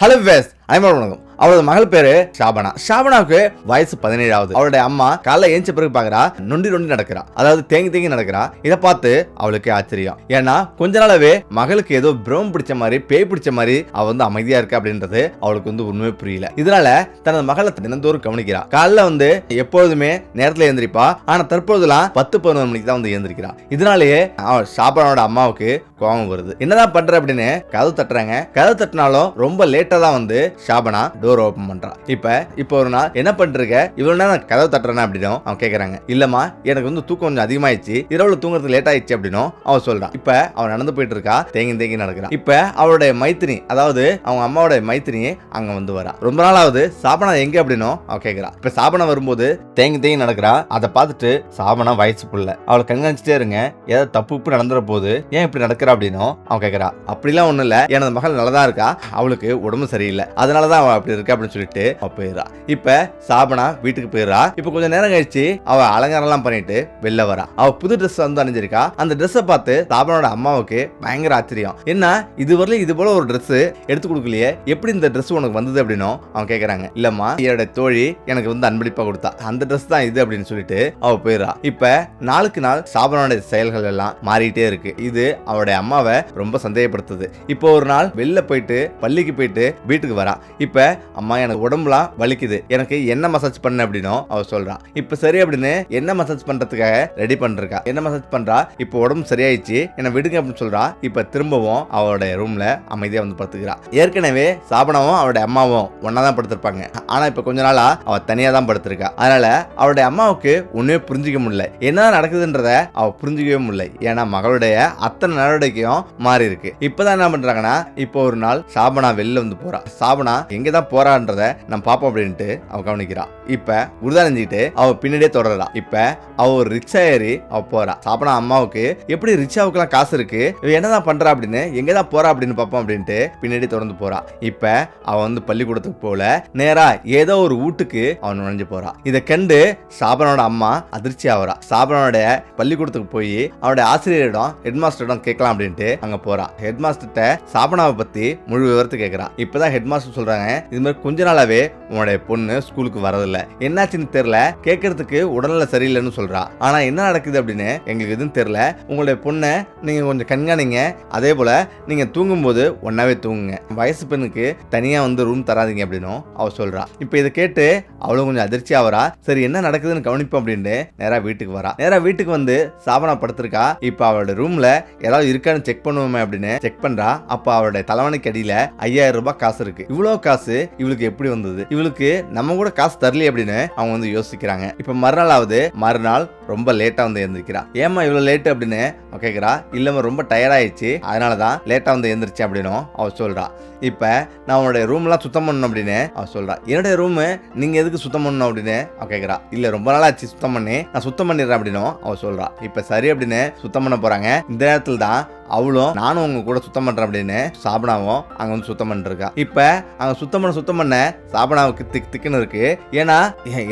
Hello ways ஐம்பது வணக்கம் அவளோட மகள் பேரு ஷாபனா. ஷாபனாவுக்கு வயசு பதினேழாவது. அவளுடைய அம்மா காலைல ஏஞ்ச பிறகு பாக்குறா நொண்டி நொண்டி நடக்கிறா. அதாவது தேங்கி தேங்கி நடக்கிறா. இதை பார்த்து அவளுக்கு ஆச்சரியம். ஏன்னா கொஞ்ச நாளாவே மகளுக்கு ஏதோ பிரம் பிடிச்ச மாதிரி பேய் பிடிச்ச மாதிரி அவ வந்து அமைதியா இருக்கா அப்படின்றது அவளுக்கு வந்து உண்மையே புரியல. இதனால தனது மகளை தினந்தோறும் கவனிக்கிறா. காலைல வந்து எப்பொழுதுமே நேரத்துல எழுந்திரிப்பா ஆனா தற்போதுலாம் பத்து பதினொரு மணிக்கு தான் வந்து எழுந்திருக்கிறா இதனாலேயே அவள் ஷாபனாவோட அம்மாவுக்கு கோபம் வருது. என்னதான் பண்ற அப்படின்னு கதவு தட்டுறாங்க. கதவு தட்டினாலும் ரொம்ப லேட்டா தான் வந்து ஷாபனா டோர் ஓபன் பண்ணுறான் இப்ப இப்போ ஒரு நாள் என்ன பண்றீங்க இவ்வளவு நேரம் கதவு தட்டுறேன் அப்படின்னும் அவன் கேக்குறாங்க. இல்லைம்மா எனக்கு வந்து தூக்கம் கொஞ்சம் அதிகமாயிடுச்சு. இரவுல தூங்குறது லேட் ஆயிடுச்சு அப்படின்னும் அவன் சொல்றான். இப்ப அவன் நடந்து போயிட்டு இருக்கா தேங்கி தேங்கி நடக்கிறான். இப்ப அவளுடைய மைத்தினி அதாவது அவங்க அம்மாவோட மைத்தினி அங்க வந்து வரா. ரொம்ப நாளாவது சாபனா எங்க அப்படின்னும் அவன் கேக்குறா. இப்ப சாபனா வரும்போது தேங்கி தேங்கி நடக்கிறா. அதை பார்த்துட்டு சாபனா வயசு புள்ள. அவளை கண்காணிச்சுட்டே இருங்க ஏதாவது தப்பு உப்பு நடந்துற போது ஏன் இப்படி நடக்கிறா அப்படின்னும் அவன் கேட்கறா அப்படிலாம் ஒன்றும் இல்ல எனது மகள் நல்லதா இருக்கா அவளுக்கு உடம்பு சரியில்லை. அதனாலதான் அவ அப்படி இருக்கா அப்படின்னு சொல்லிட்டு அவ போயிடுறா. இப்ப சாபனா வீட்டுக்கு போயிடுறா. இப்ப கொஞ்சம் நேரம் கழிச்சு அவ அலங்காரம் எல்லாம் பண்ணிட்டு வெளில வரா. அவ புது ட்ரெஸ் வந்து அணிஞ்சிருக்கா. அந்த ட்ரெஸ்ஸை பார்த்து சாபனோட அம்மாவுக்கு பயங்கர ஆச்சரியம். என்ன இதுவரையிலும் இது போல ஒரு ட்ரெஸ் எடுத்து கொடுக்கலையே? எப்படி இந்த ட்ரெஸ் உனக்கு வந்தது அப்படின்னும் அவன் கேக்குறாங்க. இல்லம்மா என்னோட தோழி எனக்கு வந்து அன்பளிப்பா கொடுத்தா. அந்த ட்ரெஸ் தான் இது அப்படின்னு சொல்லிட்டு அவ போயிடுறா. இப்ப நாளுக்கு நாள் சாபனோட செயல்கள் எல்லாம் மாறிட்டே இருக்கு. இது அவளுடைய அம்மாவை ரொம்ப சந்தேகப்படுத்துது. இப்போ ஒரு நாள் வெளில போயிட்டு பள்ளிக்கு போயிட்டு வீட்டுக்கு வரா. இப்போ அம்மா எனக்கு உடம்புலாம் வலிக்குது. எனக்கு என்ன மசாஜ் பண்ண அப்படின்னும் அவ சொல்றா. இப்ப சரி அப்படின்னு என்ன மசாஜ் பண்றதுக்காக ரெடி பண்ணிருக்கா என்ன மசாஜ் பண்றா? இப்போ உடம்பு சரியாயிடுச்சு. என்ன விடுங்க அப்படின்னு சொல்றா. இப்ப திரும்பவும் அவளுடைய ரூம்ல அமைதியா வந்து படுத்துக்கிறா. ஏற்கனவே சாபனாவும் அவளுடைய அம்மாவும் ஒன்னா தான் படுத்திருப்பாங்க. ஆனா இப்ப கொஞ்ச நாளா அவ தனியா தான் படுத்திருக்கா. அதனால அவளுடைய அம்மாவுக்கு ஒண்ணுமே புரிஞ்சிக்க முடியல. என்ன நடக்குதுன்றத அவ புரிஞ்சிக்கவே முடியல. ஏன்னா மகளுடைய அத்தனை நடவடிக்கையும் மாறி இருக்கு இப்பதான் என்ன பண்றாங்கன்னா இப்போ ஒரு நாள் சாபனா வெளில வந்து போறா. சாபனா எங்க தான் போறான்றத நம்ம பாப்போம் அப்படின்ட்டு அவ கவனிக்கிறான் இப்ப உருதானஞ்சிட்டு அவ பின்னாடியே தொடர்றா இப்ப அவ ஒரு ரிக்ஷா ஏறி அவ போறா. சாபனா அம்மாவுக்கு எப்படி ரிக்ஷாவுக்குலாம் காசு இருக்கு? என்னதான் பண்றா அப்படின்னு எங்கதான் போறா அப்படின்னு பார்ப்போம் அப்படின்ட்டு பின்னாடி தொடர்ந்து போறா. இப்ப அவ வந்து பள்ளிக்கூடத்துக்கு போல நேரா ஏதோ ஒரு வீட்டுக்கு அவன் நுழைஞ்சு போறா. இதை கண்டு சாபனோட அம்மா அதிர்ச்சி ஆவறா சாபனோட பள்ளிக்கூடத்துக்கு போய் அவனுடைய ஆசிரியரிடம் ஹெட் மாஸ்டரிடம் கேட்கலாம் அப்படின்ட்டு அங்க போறா. ஹெட் மாஸ்டர்கிட்ட சாபனாவை பத்தி முழு விவரத்தை கேட்கறா இப்பதான் ஹெட் மாஸ்டர் சொல்றாங்க இது மாதிரி கொஞ்ச நாளாவே உன்னுடைய பொண்ணு ஸ்கூலுக்கு வரதில்ல. என்னாச்சுன்னு தெரியல. கேட்கறதுக்கு உடல்நல சரியில்லைன்னு சொல்றா. ஆனா என்ன நடக்குது அப்படின்னு எங்களுக்கு எதுவும் தெரியல. உங்களுடைய பொண்ணை நீங்க கொஞ்சம் கண்காணிங்க. அதே போல நீங்க தூங்கும்போது ஒன்னாவே தூங்குங்க. வயசு பெண்ணுக்கு தனியா வந்து ரூம் தராதீங்க அப்படின்னும் அவ சொல்றா. இப்போ இதை கேட்டு அவ்வளவு கொஞ்சம் அதிர்ச்சி ஆவரா சரி என்ன நடக்குதுன்னு கவனிப்போம் அப்படின்ட்டு நேரா வீட்டுக்கு வரா. நேரா வீட்டுக்கு வந்து சாபனா படுத்திருக்கா. இப்போ அவளோட ரூம்ல ஏதாவது இருக்கான்னு செக் பண்ணுவோமே அப்படின்னு செக் பண்றா. அப்ப அவளுடைய தலைவனுக்கு அடியில ஐயாயிரம் ரூபாய் காசு இருக்கு. இவ்வளவு காசு இவளுக்கு எப்படி வந்தது? இவளுக்கு நம்ம கூட காசு தரலையே அப்படின்னு அவங்க வந்து யோசிக்கிறாங்க. இப்ப மறுநாளாவது மறுநாள் ரொம்ப லேட்டாக வந்து எழுந்திருக்கிறா ஏமா இவ்வளோ லேட்டு அப்படின்னு? கேட்குறா இல்லைம்மா ரொம்ப டயர்டாயிடுச்சு அதனால தான் லேட்டாக வந்து எழுந்திரிச்சு அப்படின்னும் அவள் சொல்கிறா இப்போ நான் உன்னுடைய ரூம்லாம் சுத்தம் பண்ணணும் அப்படின்னு அவள் சொல்கிறா என்னுடைய ரூமு நீங்கள் எதுக்கு சுத்தம் பண்ணணும்? அப்படின்னு அவள் கேட்குறா இல்லை ரொம்ப நாள் ஆச்சு சுத்தம் பண்ணி. நான் சுத்தம் பண்ணிடுறேன் அப்படின்னும் அவள் சொல்கிறா இப்போ சரி அப்படின்னு சுத்தம் பண்ண போகிறாங்க இந்த நேரத்தில் தான் அவளும் நானும் உங்க கூட சுத்தம் பண்றேன் அப்படின்னு சாபனாவும் அங்க வந்து சுத்தம் பண்ணிருக்கா இப்ப அங்க சுத்தம் பண்ண சுத்தம் பண்ண சாபனாவுக்கு திக் திக்குன்னு இருக்கு. ஏன்னா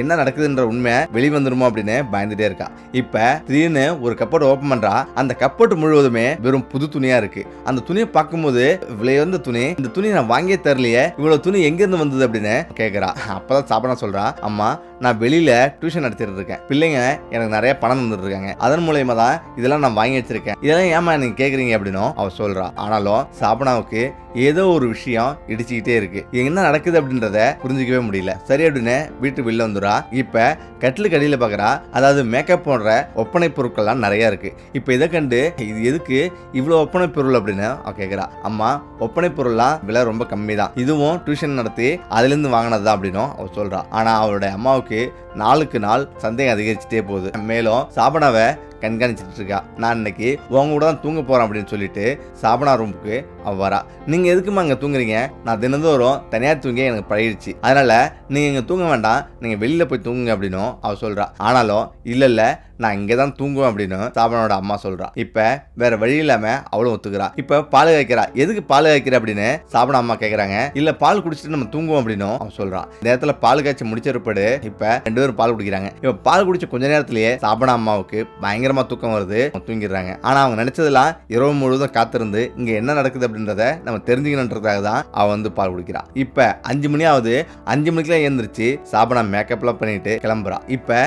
என்ன நடக்குதுன்ற உண்மை வெளிவந்துருமோ அப்படின்னு பயந்துட்டே இருக்கா. இப்ப திடீர்னு ஒரு கப்போர்ட் ஓபன் பண்றா. அந்த கப்போர்ட் முழுவதுமே வெறும் புது துணியா இருக்கு. அந்த துணியை பார்க்கும்போது விலையுந்த துணி. இந்த துணி நான் வாங்கியே தரலையே. இவ்வளவு துணி எங்க இருந்து வந்தது அப்படின்னு கேக்குறா. அப்பதான் சாப்பிட சொல்றா. அம்மா நான் வெளியில டியூஷன் நடத்திட்டு இருக்கேன். பிள்ளைங்க எனக்கு நிறைய பணம் வந்துட்டு இருக்காங்க. அதன் மூலயமா தான் இதெல்லாம் நான் வாங்கி வச்சிருக்கேன். இதெல்லாம் ஏமா நீங்கள் கேக்குறீங்க அப்படின்னும் அவ சொல்றா. ஆனாலும் சாபனாவுக்கு ஏதோ ஒரு விஷயம் இடிச்சுக்கிட்டே இருக்கு. என்ன நடக்குது அப்படின்றத புரிஞ்சுக்கவே முடியல. சரி அப்படின்னு வீட்டு வெளில வந்துடா இப்ப கட்டிலுக்கு அடியில் பாக்குறா. அதாவது மேக்கப் போன்ற ஒப்பனை பொருட்கள்லாம் நிறைய இருக்கு. இப்ப இதை கண்டு இது எதுக்கு இவ்வளவு ஒப்பனை பொருள் அப்படின்னு அவ கேக்குறா. அம்மா ஒப்பனை பொருள்லாம் விலை ரொம்ப கம்மி தான் இதுவும் டியூஷன் நடத்தி அதுல இருந்து வாங்கினது தான் அப்படின்னும் அவ சொல்றா. ஆனா அவளுடைய அம்மாவுக்கு நாளுக்கு நாள் சந்தேகம் அதிகரிச்சுட்டே போகுது. மேலும் சாபனாவை கண்காணிச்சிட்டு இருக்கா நான் இன்னைக்கு உங்க கூட தான் தூங்க போறேன் அப்படின்னு சொல்லிட்டு சாபனா ரூமுக்கு அவள் வரா. நீங்க எதுக்குமா அங்கே தூங்குறீங்க? நான் தினந்தோறும் தனியாக தூங்கி எனக்கு பழகிடுச்சு. அதனால நீங்க இங்க தூங்க வேண்டாம். நீங்க வெளியில போய் தூங்குங்க அப்படின்னும் அவ சொல்றா. ஆனாலும் இல்ல இல்ல நான் இங்கே தான் தூங்குவேன் அப்படின்னு சாபனோட அம்மா சொல்றா. இப்ப வேற வழி இல்லாம அவளும் ஒத்துக்கிறா. இப்ப பால் காய்க்கிறா. எதுக்கு பால் காய்க்கிற? அப்படின்னு சாபன அம்மா கேட்குறாங்க இல்ல பால் குடிச்சிட்டு நம்ம தூங்குவோம் அப்படின்னும் அவன் சொல்றான் இந்த நேரத்துல பால் காய்ச்சி முடிச்சிருப்பாடு இப்ப ரெண்டு பேரும் பால் குடிக்கிறாங்க. இப்ப பால் குடிச்ச கொஞ்ச நேரத்திலேயே சாபன அம்மாவுக்கு பயங்கர சீக்கிரமாக தூக்கம் வருது. தூங்கிடுறாங்க. ஆனால் அவங்க நினச்சதெல்லாம் இரவு முழுவதும் காத்திருந்து இங்கே என்ன நடக்குது அப்படின்றத நம்ம தெரிஞ்சுக்கணுன்றதுக்காக தான் அவன் வந்து பால் குடிக்கிறான் இப்போ அஞ்சு மணி ஆகுது அஞ்சு மணிக்கெல்லாம் எழுந்திரிச்சு சாபனா மேக்கப்லாம் பண்ணிட்டு கிளம்புறான் இப்போ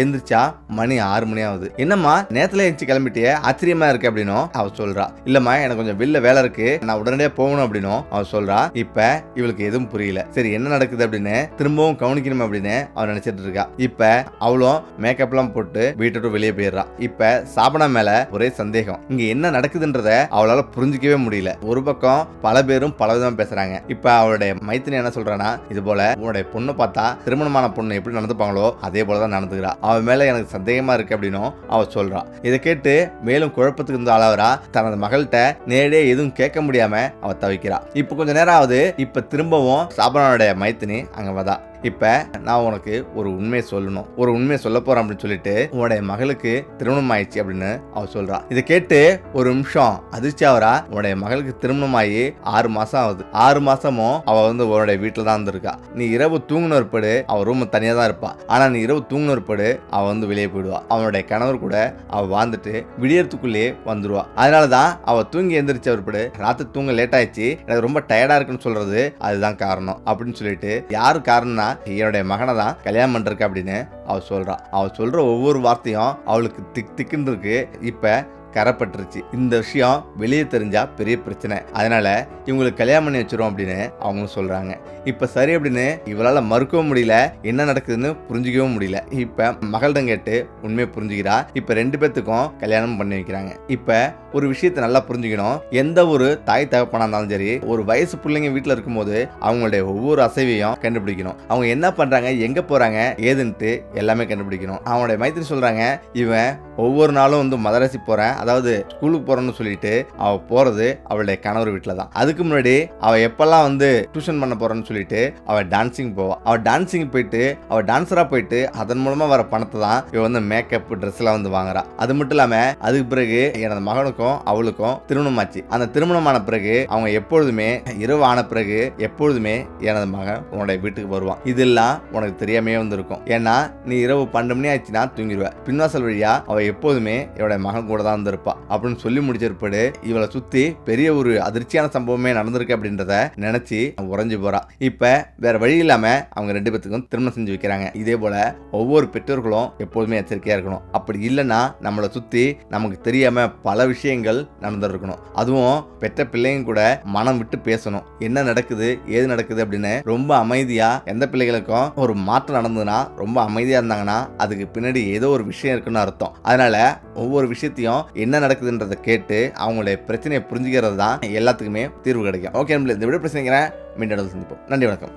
எந்திரிச்சா மணி ஆறு மணி ஆகுது என்னம்மா நேரத்தில் எழுந்துச்சு கிளம்பிட்டியே? ஆச்சரியமா இருக்கு அப்படின்னும் அவ சொல்றா. இல்லம்மா எனக்கு கொஞ்சம் வெளில வேலை இருக்கு. நான் உடனடியாக போகணும் அப்படின்னும் அவ சொல்றா. இப்ப இவளுக்கு எதுவும் புரியல. சரி என்ன நடக்குது அப்படின்னு திரும்பவும் கவனிக்கணும் அப்படின்னு அவ நினைச்சிட்டு இருக்கா. இப்ப அவளும் மேக்கப்லாம் போட்டு வீட்டை விட்டு வெளியே போயிடுறா. இப்ப சாபனா மேல ஒரே சந்தேகம். இங்க என்ன நடக்குதுன்றத அவளால புரிஞ்சிக்கவே முடியல. ஒரு பக்கம் பல பேரும் பல விதமா பேசுறாங்க. இப்ப அவளுடைய மைத்தினி என்ன சொல்றானா இது போல உன்னுடைய பொண்ணு பார்த்தா திருமணமான பொண்ணு எப்படி நடந்துப்பாங்களோ அதே போலதான் நடந்துக்கிறா. அவ மேல எனக்கு சந்தேகமா இருக்கு அப்படின்னும் அவ சொல்றான் இதை கேட்டு மேலும் குழப்பத்துக்கு இருந்த ஆளாவரா தனது மகள்கிட்ட நேரடியே எதுவும் கேட்க முடியாம அவ தவிக்கிறா. இப்ப கொஞ்ச நேரம் ஆகுது. இப்ப திரும்பவும் சாபனாவுடைய மைத்தினி அங்க வதா இப்போ நான் உனக்கு ஒரு உண்மையை சொல்லணும். ஒரு உண்மையை சொல்ல போறேன் அப்படின்னு சொல்லிட்டு உன்னுடைய மகளுக்கு திருமணம் ஆயிடுச்சு அப்படின்னு அவ சொல்றா. இதை கேட்டு ஒரு நிமிஷம் அதிர்ச்சி ஆவரா உன்னுடைய மகளுக்கு திருமணம் ஆகி ஆறு மாசம் ஆகுது. ஆறு மாசமும் அவ வந்து உன்னுடைய வீட்டில் தான் இருந்திருக்கா. நீ இரவு தூங்கின ஒருபடு அவ ரூம் தனியா தான் இருப்பா. ஆனா நீ இரவு தூங்கின ஒருபடு அவ வந்து வெளியே போயிடுவா. அவனுடைய கணவர் கூட அவ வாழ்ந்துட்டு விடியறதுக்குள்ளேயே வந்துருவா. அதனாலதான் அவ தூங்கி எந்திரிச்ச ஒருபடு ராத்திரி தூங்க லேட் ஆயிடுச்சு. எனக்கு ரொம்ப டயர்டா இருக்குன்னு சொல்றது அதுதான் காரணம் அப்படின்னு சொல்லிட்டு யாரு காரணம்னா என்னுடைய மகனை தான் கல்யாணம் பண்ணிருக்க அப்படின்னு அவள் சொல்றா. அவள் சொல்ற ஒவ்வொரு வார்த்தையும் அவளுக்கு திக் திக்குன்னு இருக்கு. இப்ப கரப்பட்டுருச்சு. இந்த விஷயம் வெளியே தெரிஞ்சால் பெரிய பிரச்சனை. அதனால் இவங்களுக்கு கல்யாணம் பண்ணி வச்சிரும் அப்படின்னு அவங்களும் சொல்கிறாங்க இப்போ சரி அப்படின்னு இவளால் மறுக்கவும் முடியல என்ன நடக்குதுன்னு புரிஞ்சுக்கவும் முடியல. இப்போ மகளிடம் கேட்டு உண்மையை புரிஞ்சுக்கிறா. இப்போ ரெண்டு பேர்த்துக்கும் கல்யாணம் பண்ணி வைக்கிறாங்க. இப்போ ஒரு விஷயத்தை நல்லா புரிஞ்சுக்கணும். எந்த ஒரு தாய் தகப்பனாக இருந்தாலும் சரி ஒரு வயசு பிள்ளைங்க வீட்டில் இருக்கும்போது அவங்களுடைய ஒவ்வொரு அசைவையும் கண்டுபிடிக்கணும். அவங்க என்ன பண்ணுறாங்க எங்கே போகிறாங்க ஏதுன்ட்டு எல்லாமே கண்டுபிடிக்கணும். அவனுடைய மைத்திரி சொல்கிறாங்க இவன் ஒவ்வொரு நாளும் வந்து மதரசி போறேன். அதாவது ஸ்கூலுக்கு போறேன்னு சொல்லிட்டு அவ போறது அவளுடைய கணவர் வீட்டில் தான். அதுக்கு முன்னாடி அவ எப்பெல்லாம் வந்து டியூஷன் பண்ண போறேன்னு சொல்லிட்டு அவ டான்சிங் போவா. அவ டான்சிங் போயிட்டு அவ டான்ஸராக போயிட்டு அதன் மூலமா வர பணத்தை தான் இவ வந்து மேக்கப் ட்ரெஸ் எல்லாம் வந்து வாங்குறா. அது மட்டும் இல்லாம அதுக்கு பிறகு எனது மகனுக்கும் அவளுக்கும் திருமணம் ஆச்சு. அந்த திருமணமான பிறகு அவங்க எப்பொழுதுமே இரவு ஆன பிறகு எப்பொழுதுமே எனது மகன் உன்னுடைய வீட்டுக்கு வருவான். இதெல்லாம் உனக்கு தெரியாமையே வந்திருக்கும். ஏன்னா நீ இரவு பன்னெண்டு மணி ஆச்சுன்னா தூங்கிடுவ. பின்வாசல் வழியா அவ எப்போதுமே என்னோட மகன் கூட தான் இருந்திருப்பா. அப்படின்னு சொல்லி முடிச்சிருப்பாடு இவளை சுத்தி பெரிய ஒரு அதிர்ச்சியான சம்பவமே நடந்திருக்கு அப்படின்றத நினைச்சு உறைஞ்சு போறா. இப்ப வேற வழி இல்லாம அவங்க ரெண்டு பேத்துக்கும் திருமணம் செஞ்சு வைக்கிறாங்க. இதே போல ஒவ்வொரு பெற்றோர்களும் எப்போதுமே எச்சரிக்கையா இருக்கணும். அப்படி இல்லைன்னா நம்மளை சுத்தி நமக்கு தெரியாம பல விஷயங்கள் நடந்திருக்கணும். அதுவும் பெற்ற பிள்ளைங்க கூட மனம் விட்டு பேசணும். என்ன நடக்குது ஏது நடக்குது அப்படின்னு ரொம்ப அமைதியா எந்த பிள்ளைகளுக்கும் ஒரு மாற்றம் நடந்ததுன்னா ரொம்ப அமைதியா இருந்தாங்கன்னா அதுக்கு பின்னாடி ஏதோ ஒரு விஷயம் இருக்குன்னு அர்த்தம். அதனால ஒவ்வொரு விஷயத்தையும் என்ன நடக்குதுன்றதை கேட்டு அவங்களுடைய பிரச்சனையை புரிஞ்சுக்கிறது தான் எல்லாத்துக்குமே தீர்வு கிடைக்கும். ஓகே நம்மள இந்த விட பிரச்சனைங்கிறேன் மீண்டும் சந்திப்போம். நன்றி வணக்கம்.